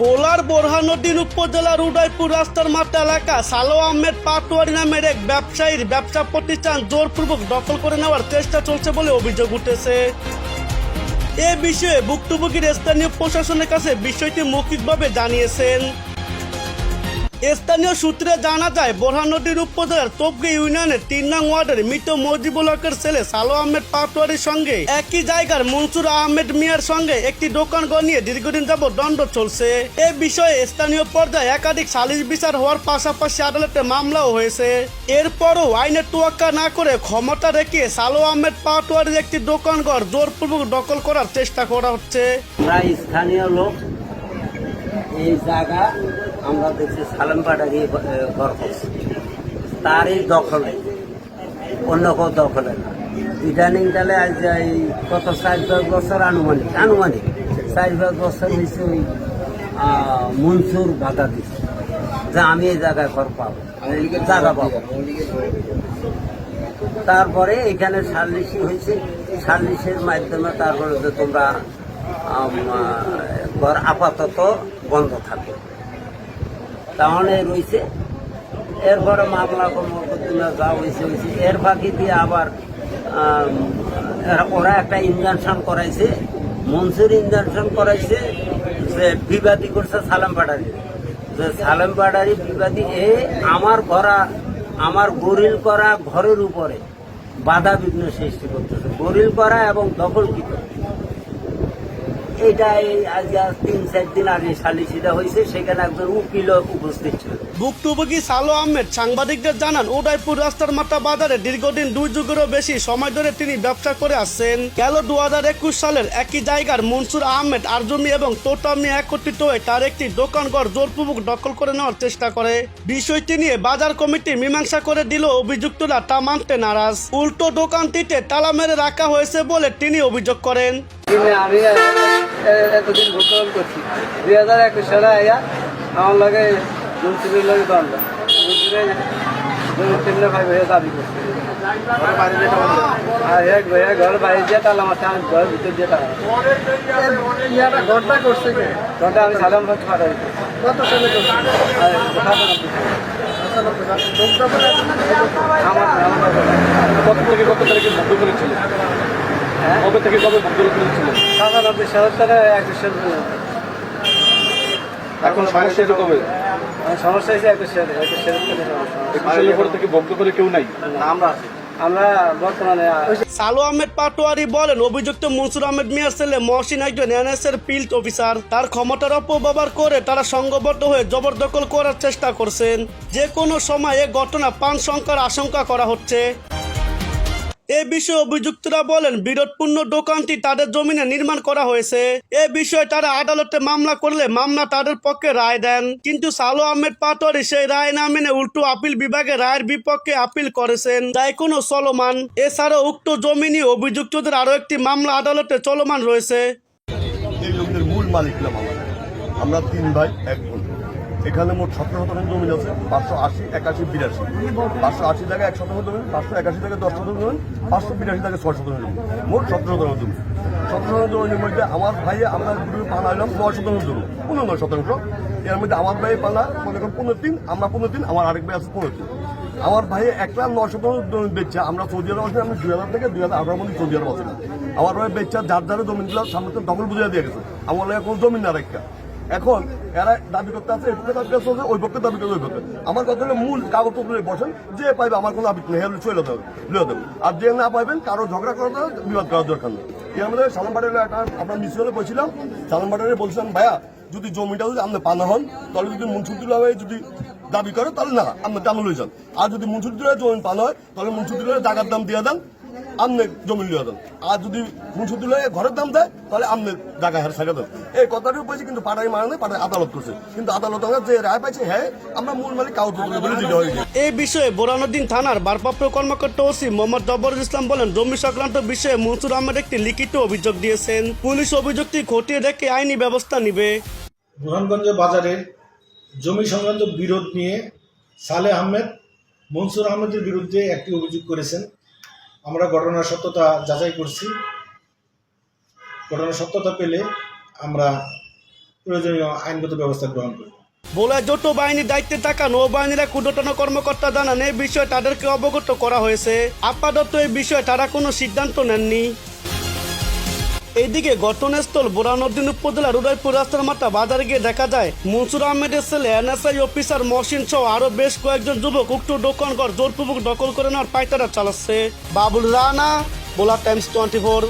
Bowler Borhanuddin উপজেলার উদয়পুর রাস্তার মাঠ এলাকা সালো আহমেদ পাটোয়ারি নামের এক ব্যবসায়ীর ব্যবসা প্রতিষ্ঠান জোরপূর্বক দখল করে নেওয়ার চেষ্টা চলছে বলে অভিযোগ উঠেছে। এ বিষয়ে ভুক্তভোগীর স্থানীয় প্রশাসনের কাছে বিষয়টি মৌখিকভাবে জানিয়েছেন। স্থানীয় সূত্রে জানা যায় বোরহান নদীর উপজেলার তোপগে ইউনিয়নের তিন নং ওয়ার্ডের মৃত মজিবুল হকের ছেলে সালো আহমেদ পাটোয়ারির সঙ্গে একই জায়গার মনসুর আহমেদ মিয়ার সঙ্গে একটি দোকান ঘর নিয়ে দীর্ঘদিন যাবৎ দণ্ড চলছে। এ বিষয়ে স্থানীয় পর্যায়ে একাধিক সালিশ বিচার হওয়ার পাশাপাশি আদালতে মামলাও হয়েছে। এরপরও আইনের তোয়াক্কা না করে ক্ষমতা রেখে সালো আহমেদ পাটোয়ারির একটি দোকান ঘর জোরপূর্বক দখল করার চেষ্টা করা হচ্ছে। প্রায় স্থানীয় লোক এই জায়গা আমরা দেখছি সালামপাড়ারই ঘর করছে তারই দখলে, অন্য কেউ দখলে না। ইদানিং তাহলে আজ এই কত চার পাঁচ বছর আনুমানিক আনুমানিক চার পাঁচ বছর হয়েছে ওই মনসুর বাধা দিচ্ছে। যে আমি এই জায়গায় ঘর পাবো। জায়গা পাবো। তারপরে এখানে সাল্লিশি হয়েছে। সাল্লিশের মাধ্যমে তারপরে তোমরা ঘর আপাতত বন্ধ থাকবে। তাহলে রয়েছে এরপরে মামলা কর্মকর্তা যা হয়েছে হয়েছে এর ফাঁকি দিয়ে আবার ওরা একটা ইনজানশন করাইছে। মনসুর ইনজানশন করাইছে যে বিবাদী করছে সালাম পাড়ারি। যে সালাম পাড়ারি বিবাদী, এ আমার ঘরা, আমার গরিল করা ঘরের উপরে বাধা বিঘ্ন সৃষ্টি করতেছে। গরিল করা এবং দখলকৃত। এটা এই আজ আজ তিন চার দিন আগে সালিসিটা হয়েছে সেখানে একজন উকিল উপস্থিত ছিল। ভুক্তভোগী সালো আহমেদ সাংবাদিকদের জানান উদয়পুর রাস্তার মাথা বাজারে দীর্ঘদিন দুই যুগেরও বেশি সময় ধরে তিনি ব্যবসা করে আসছেন। গেল দু হাজার একুশ সালের একই জায়গার মনসুর আহমেদ আরজমি এবং তোটামি একত্রিত হয়ে তার একটি দোকানঘর জোরপূর্বক দখল করে নেওয়ার চেষ্টা করে। বিষয়টি নিয়ে বাজার কমিটি মীমাংসা করে দিল অভিযুক্তরা তা মানতে নারাজ। উল্টো দোকানটিতে তালা মেরে রাখা হয়েছে বলে তিনি অভিযোগ করেন। আমি এতদিন ভুগতান করছি। দুই হাজার একুশ সালে আইয়া আমার লাগে মুন্সিপের লাগে দ্বন্দ্ব। তিনটে ভাই ভাইয়া দাবি করছে। আর এক ভাইয়া ঘর বাইরে দিয়ে তাহলে আমার আমি ঘরের ভিতর দিয়ে তাহলে ঘরটা করছে ঘরটা আমি সালাম ভাত ফাটাই কত সালে করছে? আর আমার আমার কত তারিখে কবে থেকে কবে সাতানব্বই সালের থেকে একুশ সাল এখন সমস্যা কবে? সমস্যা হয়েছে একুশ সালে একুশ সালের থেকে একুশ সালের পর থেকে বন্ধ করে কেউ নাই? আমরা আছি। সালো আহমেদ পাটোয়ারি বলেন অভিযুক্ত মনসুর আহমেদ মিয়ার ছেলে মহসিন একজন এনএসএর ফিল্ড অফিসার। তার ক্ষমতার অপব্যবহার করে তারা সংঘবদ্ধ হয়ে জবরদখল করার চেষ্টা করছেন। যে কোনো সময় এ ঘটনা পান সংখ্যার আশঙ্কা করা হচ্ছে। এ বিষয়ে অভিযুক্তরা বলেন, বিরোধপূর্ণ দোকানটি তাদের জমিনে নির্মাণ করা হয়েছে। এ বিষয়ে তারা আদালতে মামলা করলে মামলা তাদের পক্ষে রায় দেন। কিন্তু সালো আহমেদ পাটোয়ারি সেই রায় না মেনে উল্টো আপিল বিভাগে রায়ের বিপক্ষে আপিল করেছেন। তাই কোনো চলমান, এছাড়াও উক্ত জমি নিয়ে অভিযুক্তদের আরও একটি মামলা আদালতে চলমান রয়েছে। আমরা তিন ভাই, এক বোন। এখানে মোট সতেরো শতাংশ জমি আছে, পাঁচশো আশি, একাশি, বিরাশি। পাঁচশো আশি টাকা এক শতাংশ জমি, পাঁচশো একাশি টাকা দশ শতাংশ জমি, পাঁচশো বিরাশি টাকা ছয় শতাংশ জমি, মোট সতেরো শতাংশ জমি। সতেরো শতাংশ জমির মধ্যে আমার ভাইয়ে আমরা গ্রুপে পালা হলাম নয় শতাংশ জমি, পনেরো নয় শতাংশ। এর মধ্যে আমার ভাই পালা মনে করেন পনেরো তিন, আমরা পনেরো তিন, আমার আরেক ভাই আছে পনেরো তিন। আমার ভাই একটা নয় শতাংশ জমি বেচছে, আমরা সৌদি আরব আছি, আমি দুই হাজার থেকে দুই হাজার আঠারো মধ্যে সৌদি আরব আছি। আমার ভাই বেচছে, যার যারা জমিগুলো সামনে থেকে দখল বুঝিয়ে দিয়ে গেছে। আমার কোনো জমি না রেখা এখন এরা দাবি করতে আছে এই পক্ষে দাবি করতে আছে ওই পক্ষে দাবি করতে ওই পক্ষে আমার কথা হলো মূল কাগজপত্র বসেন যে পাইবে আমার কোনো আবিত নেই চলে দেবে লিয়ে দেবে। আর যে না পাইবেন কারও ঝগড়া দরকার, বিবাদ করার দরকার নেই। এর মধ্যে সালামবাড়ির একটা আপনার মিশনে বলছিলাম সালামবাড়িরে বলছিলাম ভাইয়া যদি জমিটা যদি আপনি পানা হন তাহলে যদি মুন্সুদ্দুল্লাহ ভাই যদি দাবি করে তাহলে না আপনি দাম লই যান। আর যদি মুন্সুদ্দুল্লাহ জমি পানা হয় তাহলে মুন্সুদ্দুল্লাহ টাকার দাম দিয়ে দেন আমনে জমি লিয়ে দেন। আর যদি ঘরের দাম দেয় তাহলে আমনে জায়গা হার দেন। এই কিন্তু মানে পাড়ায় আদালত করছে। কিন্তু আদালত আমরা যে রায় পাইছে হ্যাঁ আমরা মূল মালিক বলে দিতে এই বিষয়ে বোরানুদ্দিন থানার ভারপ্রাপ্ত কর্মকর্তা ওসি মোহাম্মদ জব্বরুল ইসলাম বলেন জমি সংক্রান্ত বিষয়ে মনসুর আহমেদ একটি লিখিত অভিযোগ দিয়েছেন। পুলিশ অভিযোগটি খতিয়ে দেখে আইনি ব্যবস্থা নিবে। বুরহানগঞ্জ বাজারের জমি সংক্রান্ত বিরোধ নিয়ে সালে আহমেদ মনসুর আহমেদের বিরুদ্ধে একটি অভিযোগ করেছেন। আমরা ঘটনার সত্যতা যাচাই করছি। ঘটনার সত্যতা পেলে আমরা প্রয়োজনীয় আইনগত ব্যবস্থা গ্রহণ করব। বলা যৌথ বাহিনীর দায়িত্বে থাকা নৌবাহিনীর ঊর্ধ্বতন কর্মকর্তা জানান এই বিষয়ে তাদেরকে অবগত করা হয়েছে। আপাতত এই বিষয়ে তারা কোনো সিদ্ধান্ত নেননি। এইদিকে ঘটনাস্থল বোরানউদ্দিন উপজেলার উদয়পুর রাস্তার মাথা বাজারে গিয়ে দেখা যায়, মনসুর আহমেদের ছেলে, এনএসআই অফিসার মহসিন সহ আরও বেশ কয়েকজন যুবক উক্ত দোকানঘর জোরপূর্বক দখল করে নেওয়ার পায়তারা চালাচ্ছে। বাবুল রানা, বোলা টাইমস টোয়েন্টি ফোর।